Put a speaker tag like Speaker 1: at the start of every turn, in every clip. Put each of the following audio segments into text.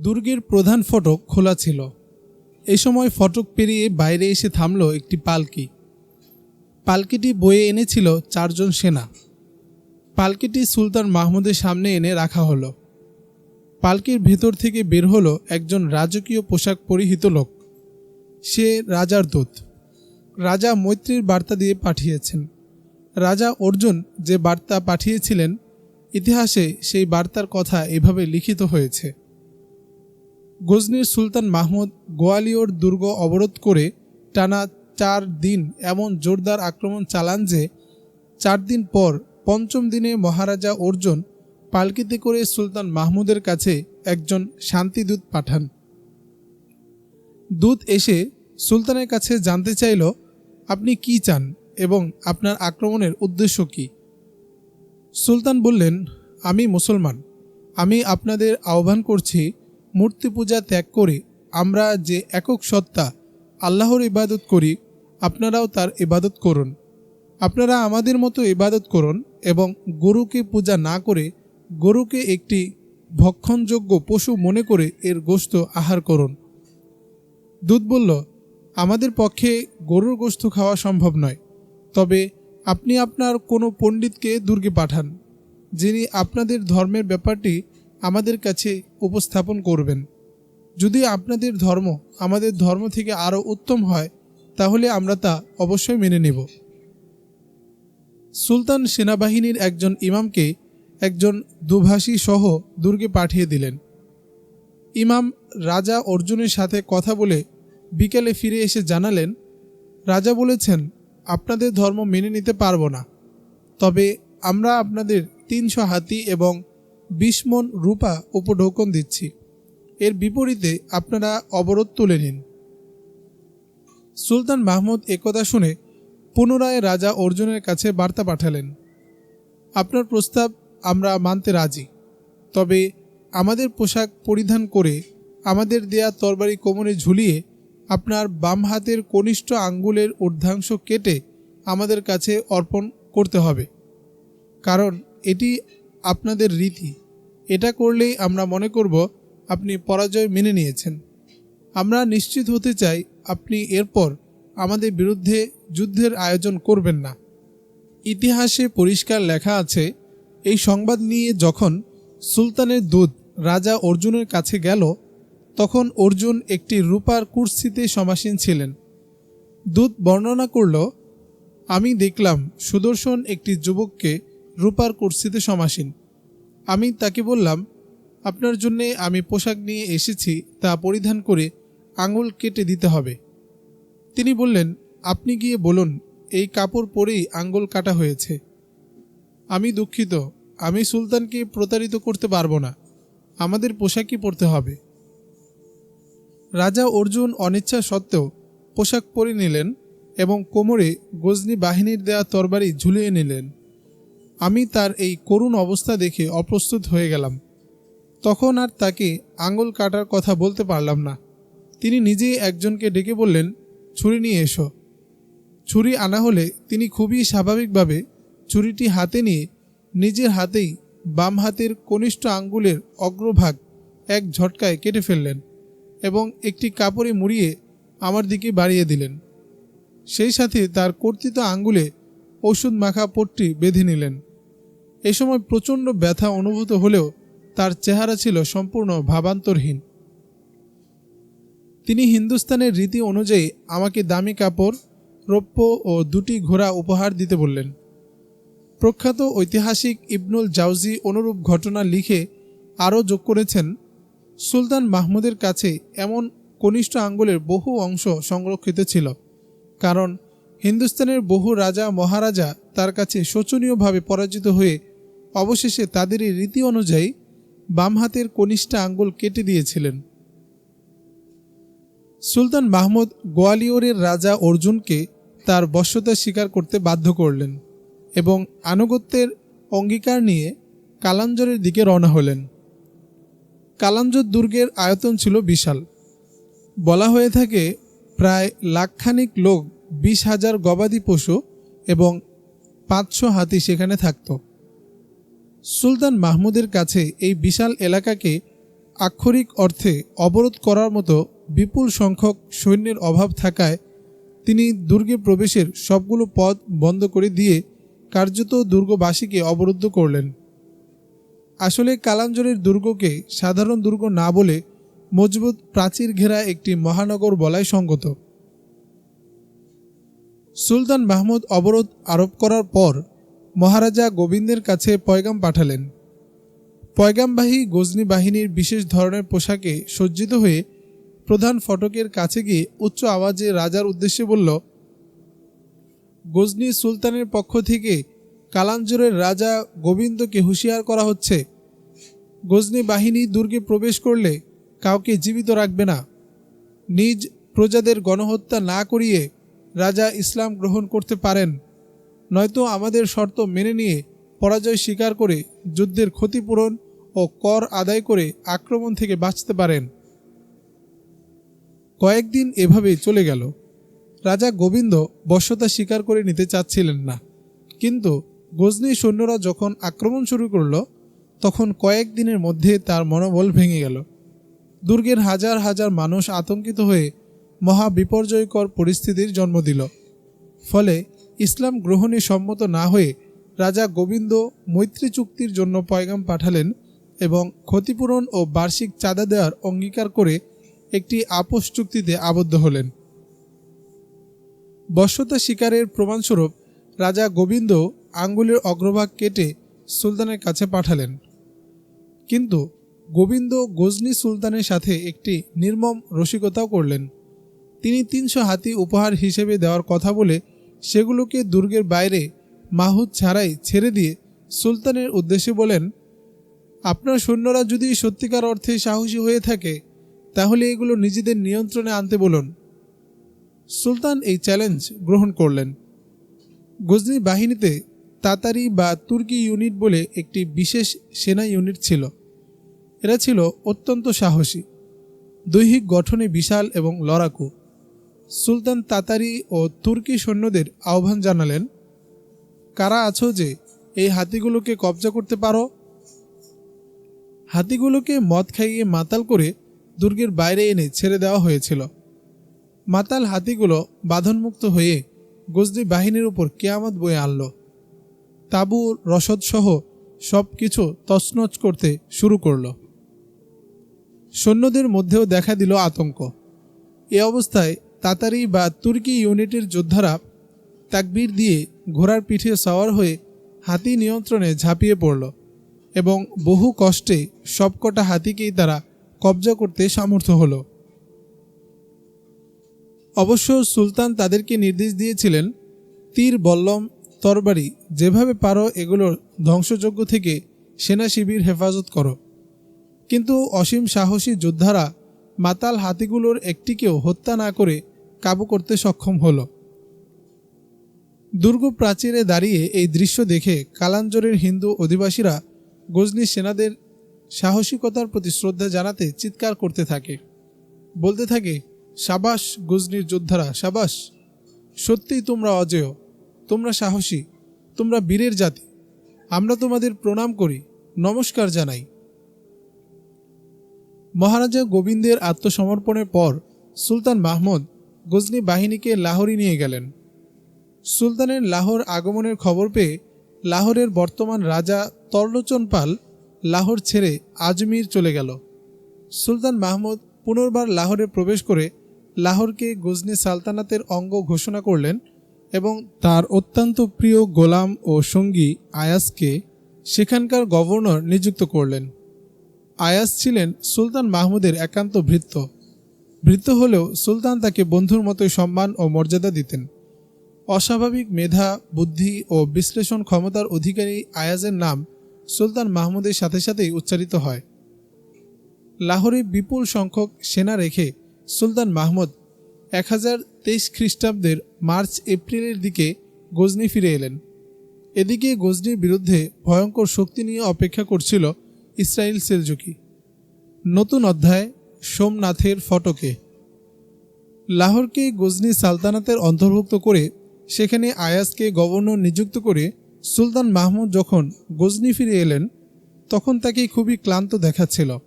Speaker 1: দুর্গের প্রধান ফটক খোলা ছিল। এ সময় ফটক পেরিয়ে বাইরে এসে থামল একটি পালকি। পালকিটি বয়ে এনেছিল চারজন সেনা। পালকিটি সুলতান মাহমুদের সামনে এনে রাখা হলো। পালকির ভেতর থেকে বের হলো একজন রাজকীয় পোশাক পরিহিত লোক। সে রাজার দূত। রাজা মৈত্রীর বার্তা দিয়ে পাঠিয়েছেন। রাজা অর্জুন যে বার্তা পাঠিয়েছিলেন, ইতিহাসে সেই বার্তার কথা এভাবে লিখিত হয়েছে। গজনির সুলতান মাহমুদ গোয়ালিয়র দুর্গ অবরোধ করে টানা চার দিন এমন জোরদার আক্রমণ চালান যে চার দিন পর পঞ্চম দিনে মহারাজা অর্জুন পালকিতে করে সুলতান মাহমুদের কাছে একজন শান্তিদূত পাঠান। দূত এসে সুলতানের কাছে জানতে চাইল, আপনি কি চান এবং আপনার আক্রমণের উদ্দেশ্য কি? সুলতান বললেন, আমি মুসলমান। আমি আপনাদের আহ্বান করছি মূর্তি পূজা ত্যাগ করে আমরা যে একক সত্তা আল্লাহর ইবাদত করি, আপনারাও তার ইবাদত করুন। আপনারা আমাদের মতো ইবাদত করুন এবং গরুকে পূজা না করে গরুকে একটি ভক্ষণযোগ্য পশু মনে করে এর গোস্ত আহার করুন। দুধ বলল, আমাদের পক্ষে গরুর গোস্ত খাওয়া সম্ভব নয়। তবে আপনি আপনার কোনো পণ্ডিতকে দুর্গে পাঠান, যিনি আপনাদের ধর্মের ব্যাপারটি আমাদের কাছে উপস্থাপন করবেন। যদি আপনাদের ধর্ম আমাদের ধর্ম থেকে আরও উত্তম হয়, তাহলে আমরা তা অবশ্যই মেনে নেব। সুলতান সেনাবাহিনীর একজন ইমামকে একজন দুভাষী সহ দুর্গে পাঠিয়ে দিলেন। ইমাম রাজা অর্জুনের সাথে কথা বলে বিকেলে ফিরে এসে জানালেন, রাজা বলেছেন, আপনাদের ধর্ম মেনে নিতে পারব না। তবে আমরা আপনাদের তিনশো হাতি এবং বিশ মন রূপা উপঢৌকন দিচ্ছি। এর বিপরীতে আপনারা অবরোধ তুলে নিন। সুলতান মাহমুদ একথা শুনে পুনরায় রাজা অর্জুনের কাছে বার্তা পাঠালেন। আপনার প্রস্তাব আমরা মানতে রাজি। তবে আমাদের পোশাক পরিধান করে আমাদের দেয়া তরবারি কোমরে ঝুলিয়ে আপনার বাম হাতের কনিষ্ঠ আঙ্গুলের ঊর্ধ্বাংশ কেটে আমাদের কাছে অর্পণ করতে হবে। কারণ এটি আপনাদের রীতি। এটা করলেই আমরা মনে করব আপনি পরাজয় মেনে নিয়েছেন। আমরা নিশ্চিত হতে চাই আপনি এরপর আমাদের বিরুদ্ধে যুদ্ধের আয়োজন করবেন না। ইতিহাসে পরিষ্কার লেখা আছে, এই সংবাদ নিয়ে যখন সুলতানের দূত রাজা অর্জুনের কাছে গেল, তখন অর্জুন একটি রূপার কুর্সিতে সমাসীন ছিলেন। দূত বর্ণনা করল, আমি দেখলাম সুদর্শন একটি যুবককে রূপার কুর্সিতে সমাসীন। আমি তাকে বললাম, আপনার জন্যে আমি পোশাক নিয়ে এসেছি, তা পরিধান করে আঙুল কেটে দিতে হবে। তিনি বললেন, আপনি গিয়ে বলুন, এই কাপড় পরেই আঙ্গুল কাটা হয়েছে। আমি দুঃখিত, আমি সুলতানকে প্রতারিত করতে পারব না, আমাদের পোশাকই পরতে হবে। রাজা অর্জুন অনিচ্ছা সত্ত্বেও পোশাক পরে নিলেন এবং কোমরে গজনি বাহিনীর দেয়া তরবারি ঝুলিয়ে নিলেন। আমি তার এই করুণ অবস্থা দেখে অপ্রস্তুত হয়ে গেলাম। তখন আর তাকে আঙুল কাটার কথা বলতে পারলাম না। তিনি নিজেই একজনকে ডেকে বললেন, ছুরি নিয়ে এসো। ছুরি আনা হলে তিনি খুবই স্বাভাবিকভাবে ছুরিটি হাতে নিয়ে নিজের হাতেই বাম হাতের কনিষ্ঠ আঙ্গুলের অগ্রভাগ এক ঝটকায় কেটে ফেললেন এবং একটি কাপড়ে মুড়িয়ে আমার দিকে বাড়িয়ে দিলেন। সেই সাথে তার কর্তৃত আঙ্গুলে ওষুধ মাখা পট্টি বেঁধে নিলেন। এ সময় প্রচণ্ড ব্যথা অনুভূত হলেও তার চেহারা ছিল সম্পূর্ণ ভাবান্তরহীন। তিনি হিন্দুস্তানের রীতি অনুযায়ী আমাকে দামি কাপড়, রৌপ্য ও দুটি ঘোড়া উপহার দিতে বললেন। প্রখ্যাত ঐতিহাসিক ইবনুল জাউজি অনুরূপ ঘটনা লিখে আরও যোগ করেছেন, সুলতান মাহমুদের কাছে এমন কনিষ্ঠ আঙ্গুলের বহু অংশ সংরক্ষিত ছিল, কারণ হিন্দুস্তানের বহু রাজা মহারাজা তার কাছে শোচনীয়ভাবে পরাজিত হয়ে অবশেষে তাদেরই রীতি অনুযায়ী বাম হাতের কনিষ্ঠ আঙ্গুল কেটে দিয়েছিলেন। সুলতান মাহমুদ গোয়ালিয়রের রাজা অর্জুনকে তার বশ্যতা স্বীকার করতে বাধ্য করলেন এবং আনুগত্যের অঙ্গীকার নিয়ে কালাঞ্জরের দিকে রওনা হলেন। কালাঞ্জর দুর্গের আয়তন ছিল বিশাল। বলা হয়ে থাকে প্রায় লাখখানিক লোক বিশ হাজার গবাদি পশু এবং পাঁচশো হাতি সেখানে থাকত। সুলতান মাহমুদের কাছে এই বিশাল এলাকাকে আক্ষরিক অর্থে অবরোধ করার মতো বিপুল সংখ্যক সৈন্যের অভাব থাকায় তিনি দুর্গে প্রবেশের সবগুলো পথ বন্ধ করে দিয়ে কার্যত দুর্গবাসীকে অবরুদ্ধ করলেন। আসলে কালাঞ্জরের দুর্গকে সাধারণ দুর্গ না বলে মজবুত প্রাচীর ঘেরা একটি মহানগর বলাই সঙ্গত। সুলতান মাহমুদ অবরোধ আরোপ করার পর মহারাজা গোবিন্দের কাছে পয়গাম পাঠালেন। পয়গামবাহী গজনি বাহিনীর বিশেষ ধরনের পোশাকে সজ্জিত হয়ে প্রধান ফটকের কাছে গিয়ে উচ্চ আওয়াজে রাজার উদ্দেশ্যে বলল, গজনি সুলতানের পক্ষ থেকে কালাঞ্জরের রাজা গোবিন্দকে হুঁশিয়ার করা হচ্ছে। গজনি বাহিনী দুর্গে প্রবেশ করলে কাউকে জীবিত রাখবে না। নিজ প্রজাদের গণহত্যা না করিয়ে রাজা ইসলাম গ্রহণ করতে পারেন। নয়তো আমাদের শর্ত মেনে নিয়ে পরাজয় স্বীকার করে যুদ্ধের ক্ষতিপূরণ ও কর আদায় করে আক্রমণ থেকে বাঁচতে পারেন। কয়েকদিন এভাবেই চলে গেল। রাজা গোবিন্দ বশ্যতা স্বীকার করে নিতে চাচ্ছিলেন না। কিন্তু গজনী সৈন্যরা যখন আক্রমণ শুরু করল, তখন কয়েকদিনের মধ্যে তার মনোবল ভেঙে গেল। দুর্গের হাজার হাজার মানুষ আতঙ্কিত হয়ে মহা বিপর্যয়কর পরিস্থিতির জন্ম দিল। ফলে ইসলাম গ্রহণে সম্মত না হয়ে রাজা গোবিন্দ মৈত্রী চুক্তির জন্য পয়গাম পাঠালেন এবং ক্ষতিপূরণ ও বার্ষিক চাঁদা দেওয়ার অঙ্গীকার করে একটি আপোষ চুক্তিতে আবদ্ধ হলেন। বশ্যতা শিকারের প্রমাণস্বরূপ রাজা গোবিন্দ আঙ্গুলের অগ্রভাগ কেটে সুলতানের কাছে পাঠালেন। কিন্তু গোবিন্দ গজনী সুলতানের সাথে একটি নির্মম রসিকতাও করলেন। তিনি তিনশো হাতি উপহার হিসেবে দেওয়ার কথা বলে সেগুলোকে দুর্গের বাইরে মাহুদ ছাড়াই ছেড়ে দিয়ে সুলতানের উদ্দেশ্যে বলেন, আপনার সৈন্যরা যদি সত্যিকার অর্থে সাহসী হয়ে থাকে, তাহলে এগুলো নিজেদের নিয়ন্ত্রণে আনতে বলুন। সুলতান এই চ্যালেঞ্জ গ্রহণ করলেন। গজনি বাহিনীতে তাতারি বা তুর্কি ইউনিট বলে একটি বিশেষ সেনা ইউনিট ছিল। এরা ছিল অত্যন্ত সাহসী, দৈহিক গঠনে বিশাল এবং লড়াকু। সুলতান তাতারি ও তুর্কি সৈন্যদের আহ্বান জানালেন, কারা আছো যে এই হাতিগুলোকে কবজা করতে পারো? হাতিগুলোকে মদ খাইয়ে মাতাল করে দুর্গের বাইরে এনে ছেড়ে দেওয়া হয়েছিল। মাতাল হাতিগুলো বাঁধনমুক্ত হয়ে গজনি বাহিনীর উপর কেয়ামত বয়ে আনল। তাবু রসদসহ সব কিছু তছনছ করতে শুরু করল। সৈন্যদের মধ্যেও দেখা দিল আতঙ্ক। এ অবস্থায় তাতারি বা তুর্কি ইউনিটের যোদ্ধারা তাকবির দিয়ে ঘোড়ার পিঠে সাওয়ার হয়ে হাতি নিয়ন্ত্রণে ঝাঁপিয়ে পড়ল এবং বহু কষ্টে সবকটা হাতিকেই তারা কবজা করতে সামর্থ্য হল। অবশ্য সুলতান তাদেরকে নির্দেশ দিয়েছিলেন, তীর, বল্লম, তরবারি, যেভাবে পারো এগুলোর ধ্বংসযজ্ঞ থেকে সেনা শিবির হেফাজত করো। কিন্তু অসীম সাহসী যোদ্ধারা মাতাল হাতিগুলোর একটিকেও হত্যা না করে কাবু করতে সক্ষম হলো। দুর্গ প্রাচীরে দাঁড়িয়ে এই দৃশ্য দেখে কালাঞ্জরের হিন্দু অধিবাসীরা গজনি সেনাদের সাহসিকতার প্রতি শ্রদ্ধা জানাতে চিৎকার করতে থাকে। বলতে থাকে, সাবাস, গজনির যোদ্ধারা, সাবাস! সত্যিই তোমরা অজেয়, তোমরা সাহসী, তোমরা বীরের জাতি, আমরা তোমাদের প্রণাম করি, নমস্কার জানাই। মহারাজা গোবিন্দের আত্মসমর্পণের পর সুলতান মাহমুদ গজনি বাহিনীকে লাহোরি নিয়ে গেলেন। সুলতানের লাহোর আগমনের খবর পেয়ে লাহোরের বর্তমান রাজা তর্লোচন পাল লাহোর ছেড়ে আজমির চলে গেল। সুলতান মাহমুদ পুনর্বার লাহোরে প্রবেশ করে লাহোরকে গজনি সালতানাতের অঙ্গ ঘোষণা করলেন এবং তার অত্যন্ত প্রিয় গোলাম ও সঙ্গী আয়াসকে সেখানকার গভর্নর নিযুক্ত করলেন। আয়াস ছিলেন সুলতান মাহমুদের একান্ত ভৃত্য। ভৃত্য হলেও সুলতান তাকে বন্ধুর মতোই সম্মান ও মর্যাদা দিতেন। অস্বাভাবিক মেধা, বুদ্ধি ও বিশ্লেষণ ক্ষমতার অধিকারী আয়াজের নাম সুলতান মাহমুদের সাথে সাথেই উচ্চারিত হয়। লাহোরে বিপুল সংখ্যক সেনা রেখে সুলতান মাহমুদ এক হাজার তেইশ খ্রিস্টাব্দের মার্চ এপ্রিলের দিকে গজনি ফিরে এলেন। এদিকে গজনির বিরুদ্ধে ভয়ঙ্কর শক্তি নিয়ে অপেক্ষা করছিল ইসরায়েল সেলজুকি। নতুন অধ্যায় সোমনাথের ফটকে। লাহোরকে গজনি সালতানাতের অন্তর্ভুক্ত করে সেখানে আয়াসকে গভর্নর নিযুক্ত করে সুলতান মাহমুদ যখন গজনি ফিরে এলেন, তখন তাকে খুবই ক্লান্ত দেখাচ্ছিল।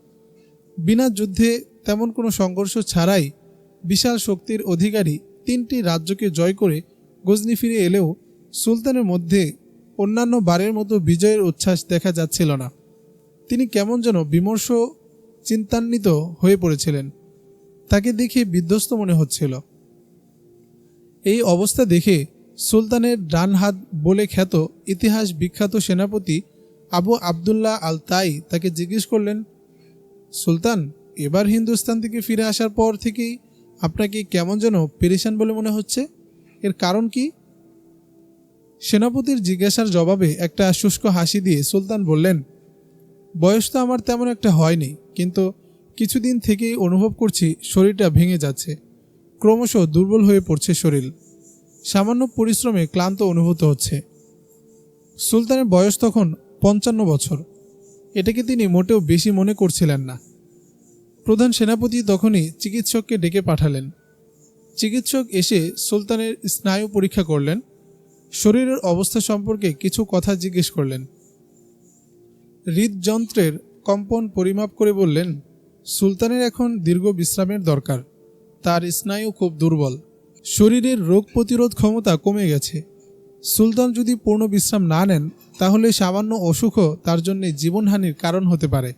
Speaker 1: বিনা যুদ্ধে তেমন কোনো সংঘর্ষ ছাড়াই বিশাল শক্তির অধিকারী তিনটি রাজ্যকে জয় করে গজনি ফিরে এলেও সুলতানের মধ্যে অন্যান্য বারের মতো বিজয়ের উচ্ছ্বাস দেখা যাচ্ছিল না। তিনি কেমন যেন বিমর্ষ চিন্তান্বিত হয়ে পড়েছিলেন। তাকে দেখে বিধ্বস্ত মনে হচ্ছিল। এই অবস্থা দেখে সুলতানের ডান হাত বলে খ্যাত ইতিহাস বিখ্যাত সেনাপতি আবু আবদুল্লাহ আল তাই তাকে জিজ্ঞেস করলেন, সুলতান, এবার হিন্দুস্তান থেকে ফিরে আসার পর থেকেই আপনাকে কেমন যেন পেরেশান বলে মনে হচ্ছে? এর কারণ কি? সেনাপতির জিজ্ঞাসার জবাবে একটা শুষ্ক হাসি দিয়ে সুলতান বললেন বয়স তো আমার তেমন একটা হয়নি, কিন্তু কিছুদিন থেকেই অনুভব করছি শরীরটা ভেঙে যাচ্ছে। ক্রমশ দুর্বল হয়ে পড়ছে শরীর। সামান্য পরিশ্রমে ক্লান্ত অনুভূত হচ্ছে। সুলতানের বয়স তখন পঞ্চান্ন বছর। এটাকে তিনি মোটেও বেশি মনে করছিলেন না। প্রধান সেনাপতি তখনই চিকিৎসককে ডেকে পাঠালেন। চিকিৎসক এসে সুলতানের স্নায়ু পরীক্ষা করলেন। শরীরের অবস্থা সম্পর্কে কিছু কথা জিজ্ঞেস করলেন। হৃদযন্ত্রের কম্পন পরিমাপ করে বললেন, সুলতানের এখন দীর্ঘ বিশ্রামের দরকার। তার স্নায়ু খুব দুর্বল। শরীরের রোগ প্রতিরোধ ক্ষমতা কমে গেছে। সুলতান যদি পূর্ণ বিশ্রাম না নেন, তাহলে সামান্য অসুখও তার জন্য জীবনহানির কারণ হতে পারে।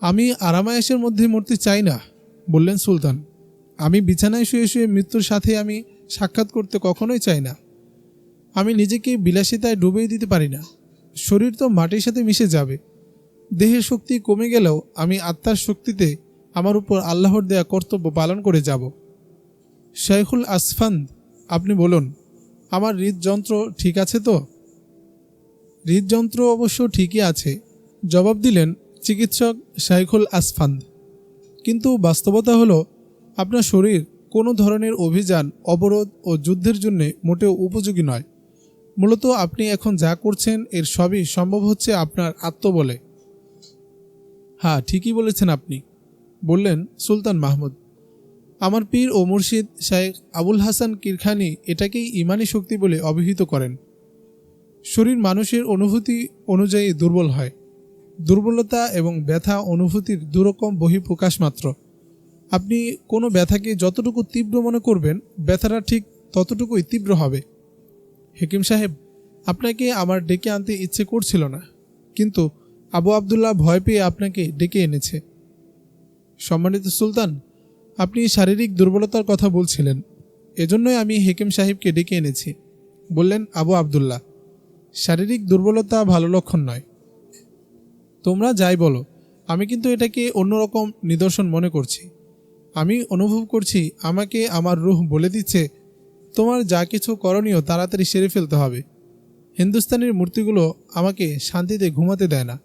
Speaker 1: আমি আরামায়েশের মধ্যে মরতে চাই না, বললেন সুলতান। আমি বিছানায় শুয়ে শুয়ে মৃত্যুর সাথে আমি সাক্ষাৎ করতে কখনোই চাই না। আমি নিজেকে বিলাসিতায় ডুবিয়ে দিতে পারি না। শরীর তো মাটির সাথে মিশে যাবে। দেহের শক্তি কমে গেলেও আমি আত্মার শক্তিতে আমার উপর আল্লাহর দেয়া কর্তব্য পালন করে যাব। শেখুল আসফান্দ আপনি বলুন, আমার হৃদযন্ত্র ঠিক আছে তো? হৃদযন্ত্র অবশ্য ঠিকই আছে, জবাব দিলেন চিকিৎসক শাইখুল আসফান্দ কিন্তু বাস্তবতা হলো, আপনার শরীর কোনো ধরনের অভিযান, অবরোধ ও যুদ্ধের জন্য মোটেও উপযোগী নয়। মূলত আপনি এখন যা করছেন, এর সবই সম্ভব হচ্ছে আপনার আত্মবলে। হ্যাঁ ঠিকই বলেছেন আপনি। বললেন, সুলতান মাহমুদ, আমার পীর ও মুর্শিদ শায়েখ আবুল হাসান কিরখানি এটাকেই ইমানি শক্তি বলে অভিহিত করেন। শরীর মানুষের অনুভূতি অনুযায়ী দুর্বল হয়। দুর্বলতা এবং ব্যথা অনুভূতির দুরকম বহিঃপ্রকাশ মাত্র। আপনি কোনো ব্যথাকে যতটুকু তীব্র মনে করবেন, ব্যথাটা ঠিক ততটুকুই তীব্র হবে। হেকিম সাহেব, আপনাকে আমার ডেকে আনতে ইচ্ছে করছিল না, কিন্তু আবু আবদুল্লাহ ভয় পেয়ে আপনাকে ডেকে এনেছে। সম্মানিত সুলতান, আপনি শারীরিক দুর্বলতার কথা বলছিলেন, এজন্যই আমি হেকিম সাহেবকে ডেকে এনেছি। বললেন, আবু আবদুল্লাহ, শারীরিক দুর্বলতা ভালো লক্ষণ নয়। তোমরা যাই বলো, আমি কিন্তু এটাকে অন্যরকম নিদর্শন মনে করছি। আমি অনুভব করছি, আমাকে আমার রুহ বলে দিচ্ছে তোমার যা কিছু করণীয় তাড়াতাড়ি সেরে ফেলতে হবে। হিন্দুস্তানের মূর্তিগুলো আমাকে শান্তিতে ঘুমাতে দেয় না।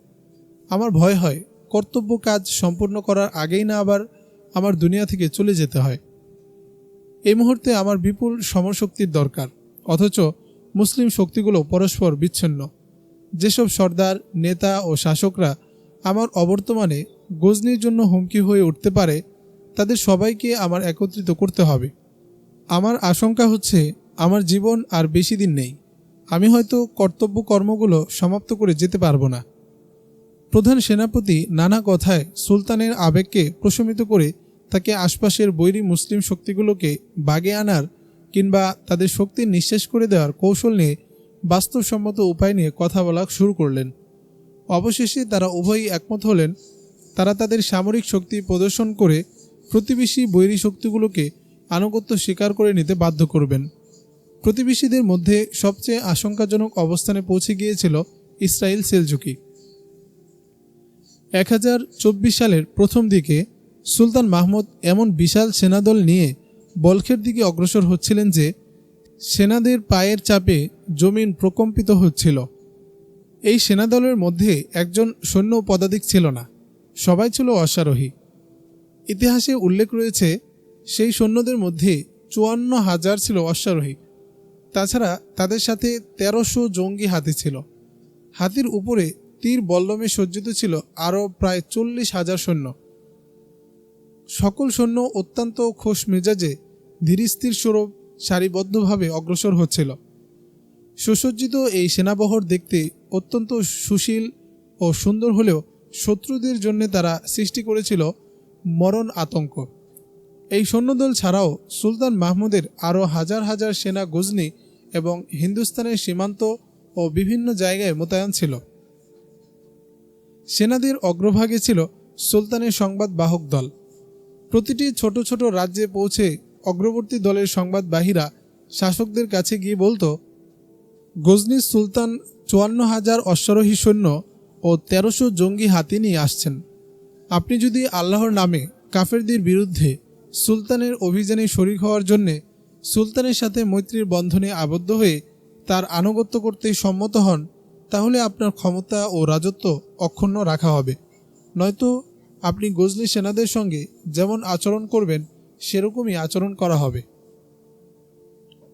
Speaker 1: আমার ভয় হয়, কর্তব্য কাজ সম্পূর্ণ করার আগেই না আবার আমার দুনিয়া থেকে চলে যেতে হয়। এই মুহূর্তে আমার বিপুল সমরশক্তির দরকার, অথচ মুসলিম শক্তিগুলো পরস্পর বিচ্ছিন্ন। যেসব সর্দার, নেতা ও শাসকরা আমার অবর্তমানে গজনির জন্য হুমকি হয়ে উঠতে পারে, তাদের সবাইকে আমার একত্রিত করতে হবে। আমার আশঙ্কা হচ্ছে আমার জীবন আর বেশি দিন নেই। আমি হয়তো কর্তব্য কর্মগুলো সমাপ্ত করে যেতে পারব না। প্রধান সেনাপতি নানা কথায় সুলতানের আবেগকে প্রশমিত করে তাকে আশপাশের বৈরী মুসলিম শক্তিগুলোকে বাগে আনার কিংবা তাদের শক্তি নিঃশেষ করে দেওয়ার কৌশল নিয়ে বাস্তবসম্মত উপায় নিয়ে কথা বলা শুরু করলেন। অবশেষে তারা উভয়ই একমত হলেন, তারা তাদের সামরিক শক্তি প্রদর্শন করে প্রতিবেশী বৈরী শক্তিগুলোকে আনুগত্য স্বীকার করে নিতে বাধ্য করবেন। প্রতিবেশীদের মধ্যে সবচেয়ে আশঙ্কাজনক অবস্থানে পৌঁছে গিয়েছিল ইসরায়েল সেলজুকি। এক হাজার চব্বিশ সালের প্রথম দিকে সুলতান মাহমুদ এমন বিশাল সেনাদল নিয়ে বলখের দিকে অগ্রসর হচ্ছিলেন যে, সেনাদের পায়ের চাপে জমিন প্রকম্পিত হচ্ছিল। এই সেনাদলের মধ্যে একজন সৈন্য পদাধিক ছিল না, সবাই ছিল অশ্বারোহী। ইতিহাসে উল্লেখ রয়েছে সেই সৈন্যদের মধ্যে চুয়ান্ন হাজার ছিল অশ্বারোহী। তাছাড়া তাদের সাথে তেরোশো জঙ্গি হাতি ছিল। হাতির উপরে তীর বল্লমে সজ্জিত ছিল আরও প্রায় চল্লিশ হাজার সৈন্য। সকল সৈন্য অত্যন্ত খোশ মেজাজে ধীরস্থির স্বরূপ সারিবদ্ধভাবে অগ্রসর হচ্ছিল। সুসজ্জিত এই সেনাবহর দেখতে অত্যন্ত সুশীল ও সুন্দর হলেও শত্রুদের জন্য তারা সৃষ্টি করেছিল মরণ আতঙ্ক। এই সৈন্যদল ছাড়াও সুলতান মাহমুদের আরও হাজার হাজার সেনা গজনি এবং হিন্দুস্তানের সীমান্ত ও বিভিন্ন জায়গায় মোতায়েন ছিল। সেনাদের অগ্রভাগে ছিল সুলতানের সংবাদ বাহক দল। প্রতিটি ছোট ছোট রাজ্যে পৌঁছে অগ্রবর্তী দলের সংবাদবাহীরা শাসকদের কাছে গিয়ে বলতো গজনির সুলতান চুয়ান্ন হাজার অশ্বারোহী সৈন্য ও তেরোশো জঙ্গি হাতি নিয়ে আসছেন। আপনি যদি আল্লাহর নামে কাফেরদের বিরুদ্ধে সুলতানের অভিযানে শরিক হওয়ার জন্যে সুলতানের সাথে মৈত্রীর বন্ধনে আবদ্ধ হয়ে তার আনুগত্য করতে সম্মত হন, তাহলে আপনার ক্ষমতা ও রাজত্ব অক্ষুণ্ণ রাখা হবে। নয়তো আপনি গজনি সেনাদের সঙ্গে যেমন আচরণ করবেন, সেরকমই আচরণ করা হবে।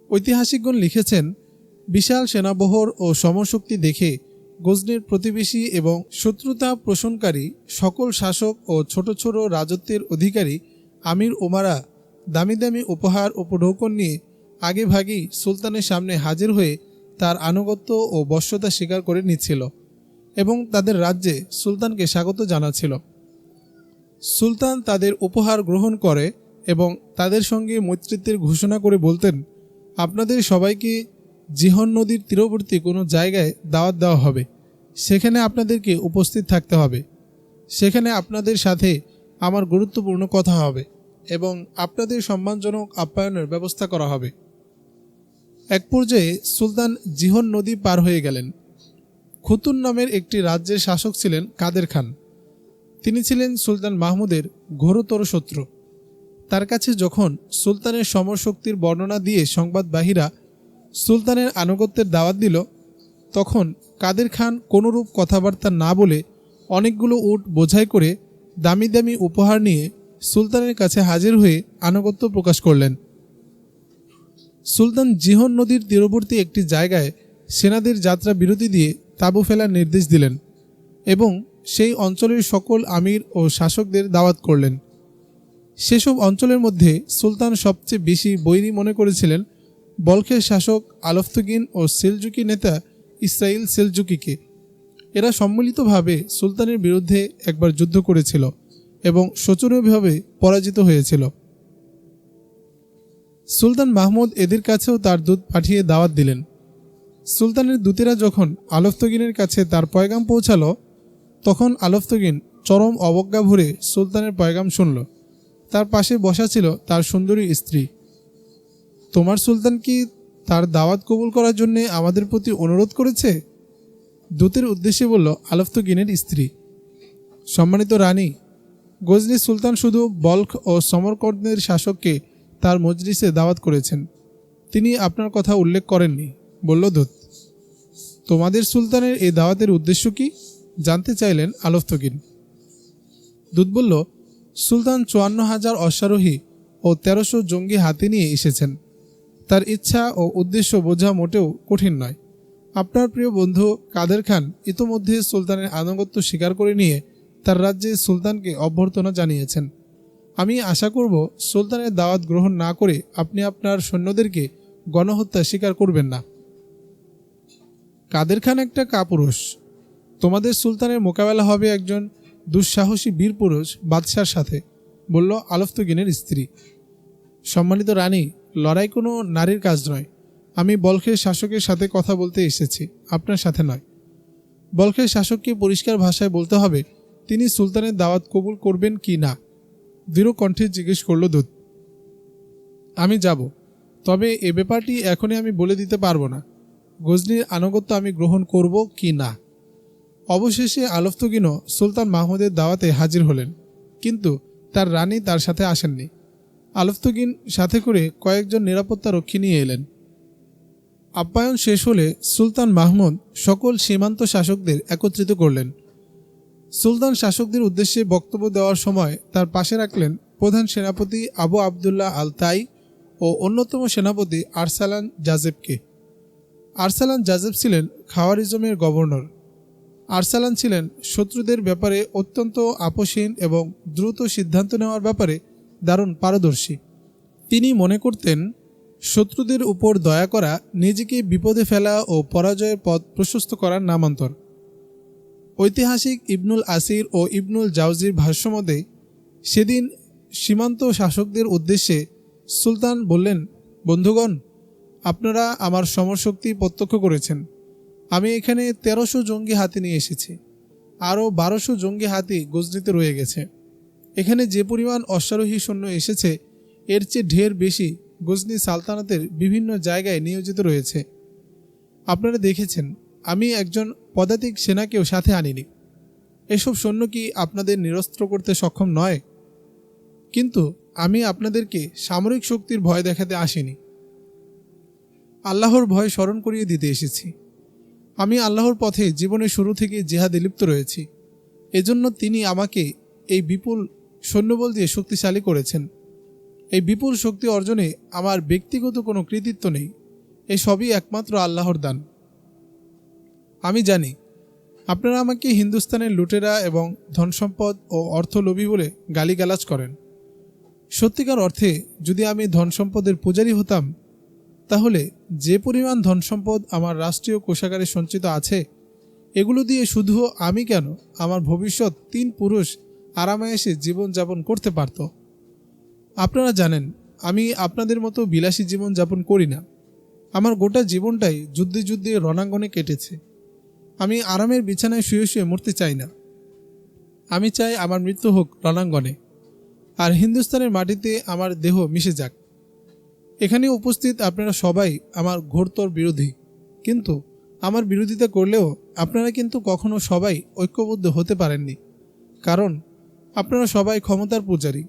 Speaker 1: ঐতিহাসিকগণ লিখেছেন, বিশাল সেনাবহর ও সমশক্তি দেখে গজনির প্রতিবেশী এবং শত্রুতা পোষণকারী সকল শাসক ও ছোট ছোট রাজত্বের অধিকারী আমির ওমারা দামি দামি উপহার ও নৌকন নিয়ে আগে ভাগেই সুলতানের সামনে হাজির হয়ে তার আনুগত্য ও বশ্যতা স্বীকার করে নিচ্ছিল এবং তাদের রাজ্যে সুলতানকে স্বাগত জানাচ্ছিল। সুলতান তাদের উপহার গ্রহণ করে এবং তাদের সঙ্গে মৈত্রিত্বের ঘোষণা করে বলতেন, আপনাদের সবাইকে জিহন নদীর তীরবর্তী কোনো জায়গায় দাওয়াত দেওয়া হবে। সেখানে আপনাদেরকে উপস্থিত থাকতে হবে। সেখানে আপনাদের সাথে আমার গুরুত্বপূর্ণ কথা হবে এবং আপনাদের সম্মানজনক আপ্যায়নের ব্যবস্থা করা হবে। এক পর্যায়ে সুলতান জিহন নদী পার হয়ে গেলেন। খুতুন নামের একটি রাজ্যের শাসক ছিলেন কাদের খান। তিনি ছিলেন সুলতান মাহমুদের ঘোরতর শত্রু। তার কাছে যখন সুলতানের সমরশক্তির বর্ণনা দিয়ে সংবাদবাহীরা সুলতানের আনুগত্যের দাওয়াত দিল, তখন কাদের খান কোনোরূপ কথাবার্তা না বলে অনেকগুলো উট বোঝাই করে দামি দামি উপহার নিয়ে সুলতানের কাছে হাজির হয়ে আনুগত্য প্রকাশ করলেন। সুলতান জিহন নদীর তীরবর্তী একটি জায়গায় সেনাদের যাত্রা বিরতি দিয়ে তাঁবু ফেলার নির্দেশ দিলেন এবং সেই অঞ্চলের সকল আমির ও শাসকদের দাওয়াত করলেন। সেসব অঞ্চলের মধ্যে সুলতান সবচেয়ে বেশি বৈরী মনে করেছিলেন বলখের শাসক আলফতুগিন ও সেলজুকি নেতা ইসরাইল সেলজুকিকে। এরা সম্মিলিতভাবে সুলতানের বিরুদ্ধে একবার যুদ্ধ করেছিল এবং শোচনীয়ভাবে পরাজিত হয়েছিল। সুলতান মাহমুদ এদের কাছেও তার দূত পাঠিয়ে দাওয়াত দিলেন। সুলতানের দূতেরা যখন আলফতগিনের কাছে তার পয়গাম পৌঁছালো, তখন আলফতগিন চরম অবজ্ঞা ভরে সুলতানের পয়গাম শুনল। তার পাশে বসা ছিল তার সুন্দরী স্ত্রী। তোমার সুলতান কি তার দাওয়াত কবুল করার জন্যে আমাদের প্রতি অনুরোধ করেছে? দূতের উদ্দেশ্যে বলল আলফতগিনের স্ত্রী। সম্মানিত রানী, গজনি সুলতান শুধু বলখ ও সমরকর্ণের শাসককে তার মজলিসে দাওয়াত করেছেন। তিনি আপনার কথা উল্লেখ করেননি। বলল দূত, তোমাদের সুলতানের এই দাওয়াতের উদ্দেশ্য কি? জানতে চাইলেন আলফতগিন দূত বলল, সুলতান চুয়ান্ন হাজার অশ্বারোহী ও তেরোশো জঙ্গি হাতে নিয়ে এসেছেন। তার ইচ্ছা ও উদ্দেশ্য বোঝা মোটেও কঠিন নয়। আপনার প্রিয় বন্ধু কাদের খান ইতোমধ্যে সুলতানের আনুগত্য স্বীকার করে নিয়ে তার রাজ্যে সুলতানকে অভ্যর্থনা জানিয়েছেন। আমি আশা করব সুলতানের দাওয়াত গ্রহণ না করে আপনি আপনার সৈন্যদেরকে গণহত্যা স্বীকার করবেন না। কাদের খান একটা কাপুরুষ। তোমাদের সুলতানের মোকাবেলা হবে একজন দুঃসাহসী বীর পুরুষ বাদশার সাথে, বলল আলফতগিনের স্ত্রী। সম্মানিত রানী, লড়াই কোনো নারীর কাজ নয়। আমি বলখের শাসকের সাথে কথা বলতে এসেছি, আপনার সাথে নয়। বলখের শাসককে পরিষ্কার ভাষায় বলতে হবে, তিনি সুলতানের দাওয়াত কবুল করবেন কি না? দৃঢ় কণ্ঠে জিজ্ঞেস করল দূত। আমি যাব, তবে এ ব্যাপারটি এখনই আমি বলে দিতে পারব না। গজনির আনুগত্য আমি গ্রহণ করব কি না? অবশেষে আলফতগিনও সুলতান মাহমুদের দাওয়াতে হাজির হলেন, কিন্তু তার রানী তার সাথে আসেননি। আলফতগিন সাথে করে কয়েকজন নিরাপত্তা রক্ষী নিয়ে এলেন। আপ্যায়ন শেষ হলে সুলতান মাহমুদ সকল সীমান্ত শাসকদের একত্রিত করলেন। সুলতান শাসকদের উদ্দেশ্যে বক্তব্য দেওয়ার সময় তার পাশে রাখলেন প্রধান সেনাপতি আবু আবদুল্লাহ আল তাই ও অন্যতম সেনাপতি আরসালান জাজেবকে। আরসালান জাজেব ছিলেন খাওয়ারিজমের গভর্নর। আরসালান ছিলেন শত্রুদের ব্যাপারে অত্যন্ত আপোষহীন এবং দ্রুত সিদ্ধান্ত নেওয়ার ব্যাপারে দারুণ পারদর্শী। তিনি মনে করতেন শত্রুদের উপর দয়া করা, নিজেকে বিপদে ফেলা ও পরাজয়ের পথ প্রশস্ত করার নামান্তর। ঐতিহাসিক ইবনুল আসির ও ইবনুল জাউজির ভাষ্যমতে, সেদিন সীমান্ত শাসকদের উদ্দেশ্যে সুলতান বললেন, বন্ধুগণ, আপনারা আমার সমরশক্তি প্রত্যক্ষ করেছেন। আমি এখানে তেরোশো জঙ্গি হাতি নিয়ে এসেছি। আরও বারোশো জঙ্গি হাতি গজনিতে রয়ে গেছে। এখানে যে পরিমাণ অশ্বারোহী সৈন্য এসেছে, এর চেয়ে ঢের বেশি গজনি সালতানাতের বিভিন্ন জায়গায় নিয়োজিত রয়েছে। আপনারা দেখেছেন, আমি একজন পদাতিক সেনাকেও সাথে আনিনি। এসব সৈন্য কি আপনাদের নিরস্ত্র করতে সক্ষম নয়? কিন্তু আমি আপনাদেরকে সামরিক শক্তির ভয় দেখাতে আসিনি। আল্লাহর ভয় স্মরণ করিয়ে দিতে এসেছি। আমি আল্লাহর পথে জীবনের শুরু থেকে জেহাদে লিপ্ত রয়েছি। এজন্য তিনি আমাকে এই বিপুল সৈন্যবল দিয়ে শক্তিশালী করেছেন। এই বিপুল শক্তি অর্জনে আমার ব্যক্তিগত কোনো কৃতিত্ব নেই। এই সবই একমাত্র আল্লাহর দান। আমি জানি, আপনারা আমাকে হিন্দুস্তানের লুটেরা এবং ধনসম্পদ ও অর্থলোভী বলে গালিগালাজ করেন। সত্যিকার অর্থে, যদি আমি ধনসম্পদের পূজারী হতাম, তাহলে যে পরিমাণ ধনসম্পদ আমার রাষ্ট্রীয় কোষাগারে সঞ্চিত আছে, এগুলো দিয়ে শুধু আমি কেন আমার ভবিষ্যৎ তিন পুরুষ আরামায়েসে জীবনযাপন করতে পারত? আপনারা জানেন, আমি আপনাদের মতো বিলাসী জীবন যাপন করি না। আমার গোটা জীবনটাই যুদ্ধে যুদ্ধে রণাঙ্গনে কেটেছে। আমি আরামের বিছানায় শুয়ে শুয়ে মরতে চাই না। আমি চাই আমার মৃত্যু হোক রণাঙ্গনে, আর হিন্দুস্তানের মাটিতে আমার দেহ মিশে যাক। এখানে উপস্থিত আপনারা সবাই আমার ঘোরতর বিরোধী, কিন্তু আমার বিরোধিতা করলেও আপনারা কিন্তু কখনো সবাই ঐক্যবদ্ধ হতে পারেননি, কারণ আপনারা সবাই ক্ষমতার পূজারী।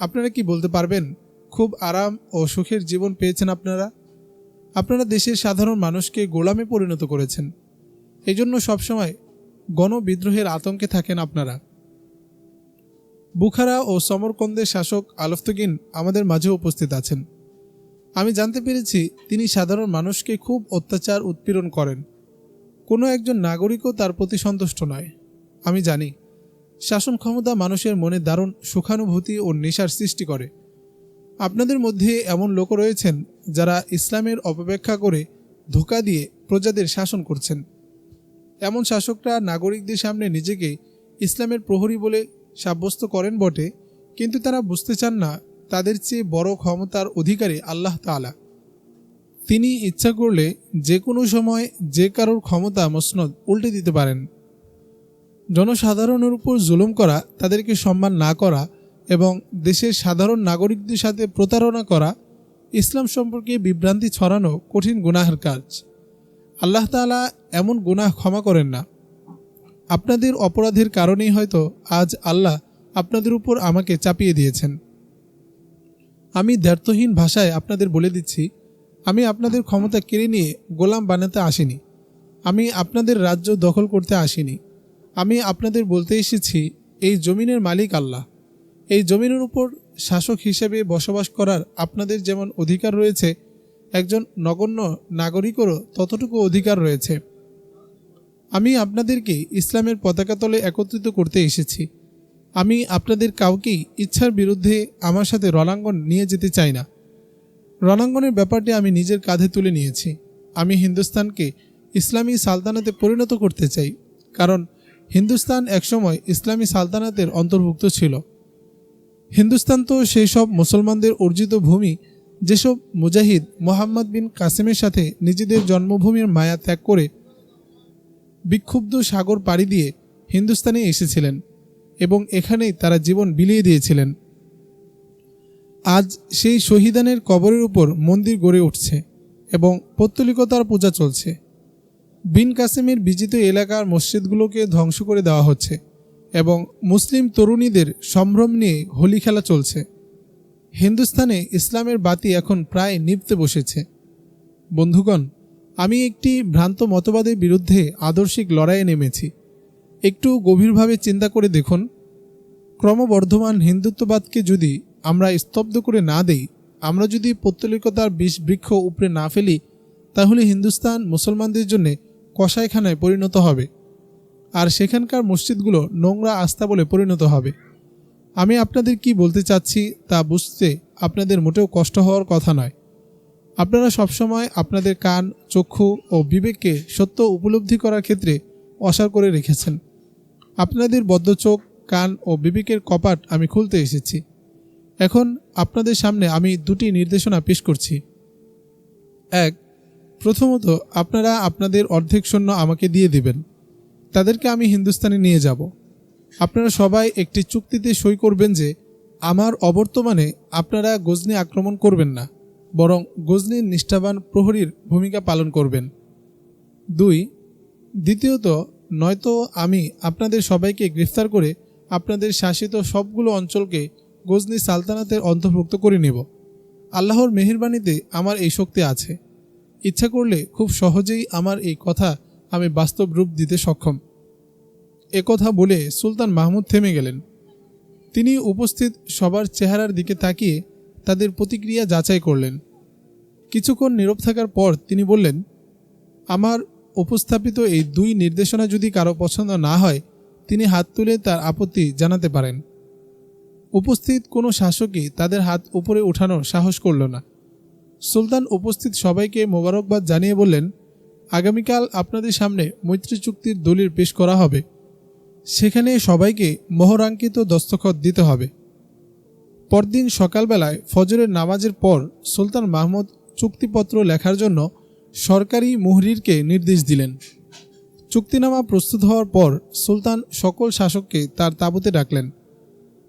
Speaker 1: আপনারা কি বলতে পারবেন, খুব আরাম ও সুখের জীবন পেয়েছেন আপনারা? আপনারা দেশের সাধারণ মানুষকে গোলামে পরিণত করেছেন। এই জন্য সবসময় গণবিদ্রোহের আতঙ্কে থাকেন আপনারা। বুখারা ও সমরকন্দের শাসক আলফতগিন আমাদের মাঝে উপস্থিত আছেন। আমি জানতে পেরেছি তিনি সাধারণ মানুষকে খুব অত্যাচার উৎপীড়ন করেন। কোনো একজন নাগরিকও তার প্রতি সন্তুষ্ট নয়। আমি জানি। শাসন ক্ষমতা মানুষের মনে দারুণ সুখানুভূতি ও নেশার সৃষ্টি করে। আপনাদের মধ্যে এমন লোক রয়েছেন যারা ইসলামের অপব্যাখ্যা করে ধোকা দিয়ে প্রজাদের শাসন করছেন। এমন শাসকরা নাগরিকদের সামনে নিজেকে ইসলামের প্রহরী বলে সাব্যস্ত করেন বটে, কিন্তু তারা বুঝতে চান না তাদের চেয়ে বড় ক্ষমতার অধিকারী আল্লাহ তালা তিনি ইচ্ছা করলে যে কোনো সময় যে কারোর ক্ষমতা মসনদ উল্টে দিতে পারেন। জনসাধারণের উপর জুলুম করা, তাদেরকে সম্মান না করা এবং দেশের সাধারণ নাগরিকদের সাথে প্রতারণা করা, ইসলাম সম্পর্কে বিভ্রান্তি ছড়ানো কঠিন গুনাহের কাজ। আল্লাহ তালা এমন গুনাহ ক্ষমা করেন না। আপনাদের অপরাধের কারণেই হয়তো আজ আল্লাহ আপনাদের উপর আমাকে চাপিয়ে দিয়েছেন। আমি দ্ব্যর্থহীন ভাষায় আপনাদের বলে দিচ্ছি, আমি আপনাদের ক্ষমতা কেড়ে নিয়ে গোলাম বানাতে আসিনি। আমি আপনাদের রাজ্য দখল করতে আসিনি। আমি আপনাদের বলতে এসেছি, এই জমিনের মালিক আল্লাহ। এই জমিনের উপর শাসক হিসেবে বসবাস করার আপনাদের যেমন অধিকার রয়েছে, একজন নগণ্য নাগরিকেরও ততটুকু অধিকার রয়েছে। আমি আপনাদেরকে ইসলামের পতাকা তলে একত্রিত করতে এসেছি। আমি আপনাদের কাউকেই ইচ্ছার বিরুদ্ধে আমার সাথে রণাঙ্গন নিয়ে যেতে চাই না। রণাঙ্গনের ব্যাপারটি আমি নিজের কাঁধে তুলে নিয়েছি। আমি হিন্দুস্তানকে ইসলামী সালতানাতে পরিণত করতে চাই, কারণ হিন্দুস্তান একসময় ইসলামী সালতানাতের অন্তর্ভুক্ত ছিল। হিন্দুস্তান তো সেই সব মুসলমানদের অর্জিত ভূমি, যেসব মুজাহিদ মোহাম্মদ বিন কাসেমের সাথে নিজেদের জন্মভূমির মায়া ত্যাগ করে বিক্ষুব্ধ সাগর পাড়ি দিয়ে হিন্দুস্তানে এসেছিলেন এবং এখানেই তারা জীবন বিলিয়ে দিয়েছিলেন। আজ সেই শহীদানের কবরের উপর মন্দির গড়ে উঠছে এবং পৌত্তলিকতার পূজা চলছে। বিন কাসেমের বিজিত এলাকার মসজিদগুলোকে ধ্বংস করে দেওয়া হচ্ছে এবং মুসলিম তরুণীদের সম্ভ্রম নিয়ে হোলি খেলা চলছে। হিন্দুস্তানে ইসলামের বাতি এখন প্রায় নিভতে বসেছে। বন্ধুগণ, আমি একটি ভ্রান্ত মতবাদের বিরুদ্ধে আদর্শিক লড়াইয়ে নেমেছি। একটু গভীরভাবে চিন্তা করে দেখুন। ক্রমবর্ধমান হিন্দুত্ববাদকে যদি আমরা স্তব্ধ করে না দেই, আমরা যদি পৌত্তলিকতার বিষ বৃক্ষ উপরে না ফেলি, তাহলে হিন্দুস্তান মুসলমানদের জন্য কষাইখানায় পরিণত হবে। আর সেখানকার মসজিদগুলো নোংরা আস্থা বলে পরিণত হবে। আমি আপনাদের কি বলতে চাচ্ছি তা বুঝতে আপনাদের মোটেও কষ্ট হওয়ার কথা নয়। আপনারা সবসময় আপনাদের কান, চক্ষু ও বিবেককে সত্য উপলব্ধি করার ক্ষেত্রে অসার করে রেখেছেন। আপনাদের বদ্ধ চোখ, কান ও বিবেকের কপাট আমি খুলতে এসেছি। এখন আপনাদের সামনে আমি দুটি নির্দেশনা পেশ করছি। এক প্রথমত, আপনারা আপনাদের অর্ধেক সৈন্য আমাকে দিয়ে দিবেন। তাদেরকে আমি হিন্দুস্তানে নিয়ে যাব। আপনারা সবাই একটি চুক্তিতে সই করবেন যে, আমার অবর্তমানে আপনারা গজনি আক্রমণ করবেন না, বরং গজনির নিষ্ঠাবান প্রহরীর ভূমিকা পালন করবেন। দুই, দ্বিতীয়ত, নয়তো আমি আপনাদের সবাইকে গ্রেফতার করে আপনাদের শাসিত সবগুলো অঞ্চলকে গজনি সালতানাতের অন্তর্ভুক্ত করে নেব। আল্লাহর মেহেরবানিতে আমার এই শক্তি আছে। ইচ্ছা করলে খুব সহজেই আমার এই কথা আমি বাস্তব রূপ দিতে সক্ষম। কথা বলে সুলতান মাহমুদ থেমে গেলেন। তিনি উপস্থিত সবার চেহারার দিকে তাকিয়ে তাদের প্রতিক্রিয়া যাচাই করলেন। কিছুক্ষণ নীরব থাকার পর তিনি বললেন, আমার উপস্থাপিত এই দুই নির্দেশনা যদি কারও পছন্দ না হয়, তিনি হাত তুলে তার আপত্তি জানাতে পারেন। উপস্থিত কোনো শাসকই তাদের হাত উপরে ওঠানোর সাহস করল না। সুলতান উপস্থিত সবাইকে মোবারকবাদ জানিয়ে বললেন, আগামীকাল আপনাদের সামনে মৈত্রী চুক্তির দলিল পেশ করা হবে। সেখানে সবাইকে মোহরাঙ্কিত দস্তখত দিতে হবে। পরদিন সকালবেলায় ফজরের নামাজের পর সুলতান মাহমুদ চুক্তিপত্র লেখার জন্য সরকারি মুহরিরকে নির্দেশ দিলেন। চুক্তিনামা প্রস্তুত হওয়ার পর সুলতান সকল শাসককে তার তাঁবুতে ডাকলেন।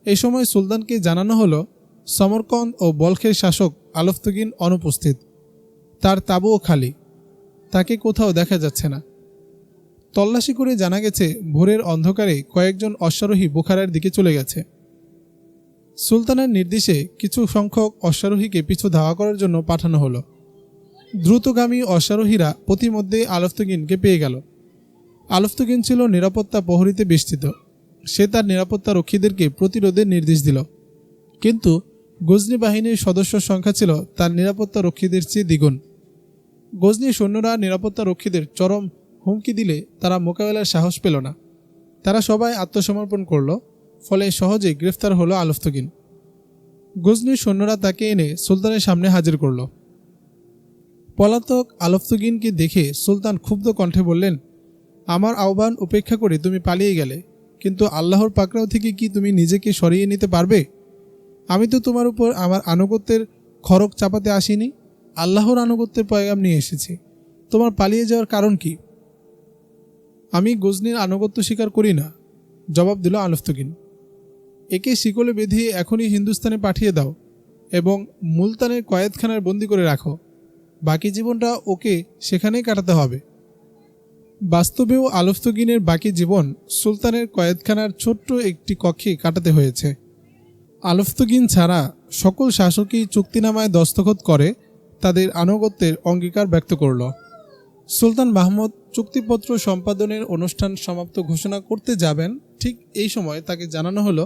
Speaker 1: এই সময় সুলতানকে জানানো হলো সমরকন্দ ও বলখের শাসক আলফতগিন অনুপস্থিত। তার তাঁবুও খালি। তাকে কোথাও দেখা যাচ্ছে না। তল্লাশি করে জানা গেছে, ভোরের অন্ধকারে কয়েকজন অশ্বারোহী বোখারার দিকে চলে গেছে। সুলতানের নির্দেশে কিছু সংখ্যক অশ্বারোহীকে পিছু ধাওয়া করার জন্য পাঠানো হলো। দ্রুতগামী অশ্বারোহীরা প্রতিমধ্যে আলফতগিনকে পেয়ে গেল। আলফতগিন ছিল নিরাপত্তা প্রহরীতে বেষ্টিত। সে তার নিরাপত্তা রক্ষীদেরকে প্রতিরোধের নির্দেশ দিল। কিন্তু গজনি বাহিনীর সদস্য সংখ্যা ছিল তার নিরাপত্তা রক্ষীদের চেয়ে দ্বিগুণ। গজনি সৈন্যরা নিরাপত্তা রক্ষীদের চরম হুমকি দিলে তারা মোকাবেলার সাহস পেল না। তারা সবাই আত্মসমর্পণ করল, ফলে সহজে গ্রেফতার হলো আলফতগিন। গজনির সৈন্যরা তাকে এনে সুলতানের সামনে হাজির করল। পলাতক আলফতগিনকে দেখে সুলতান ক্ষুব্ধ কণ্ঠে বললেন, আমার আহ্বান উপেক্ষা করে তুমি পালিয়ে গেলে, কিন্তু আল্লাহর পাকড়াও থেকে কি তুমি নিজেকে সরিয়ে নিতে পারবে? আমি তো তোমার উপর আমার আনুগত্যের খরক চাপাতে আসিনি, আল্লাহর আনুগত্যের পয়গাম নিয়ে এসেছি। তোমার পালিয়ে যাওয়ার কারণ কি? আমি গজনির আনুগত্য স্বীকার করি না, জবাব দিল আলফতগিন একে শিকলে বেঁধিয়ে এখনই হিন্দুস্তানে পাঠিয়ে দাও এবং মুলতানের কয়েদখানার বন্দি করে রাখো। বাকি জীবনটা ওকে সেখানেই কাটাতে হবে। বাস্তবেও আলফতগিনের বাকি জীবন সুলতানের কয়েদখানার ছোট্ট একটি কক্ষে কাটাতে হয়েছে। আলফতগিন ছাড়া সকল শাসকই চুক্তিনামায় দস্তখত করে তাদের আনুগত্যের অঙ্গীকার ব্যক্ত করল। সুলতান মাহমুদ চুক্তিপত্র সম্পাদনের অনুষ্ঠান সমাপ্ত ঘোষণা করতে যাবেন, ঠিক এই সময় তাকে জানানো হলো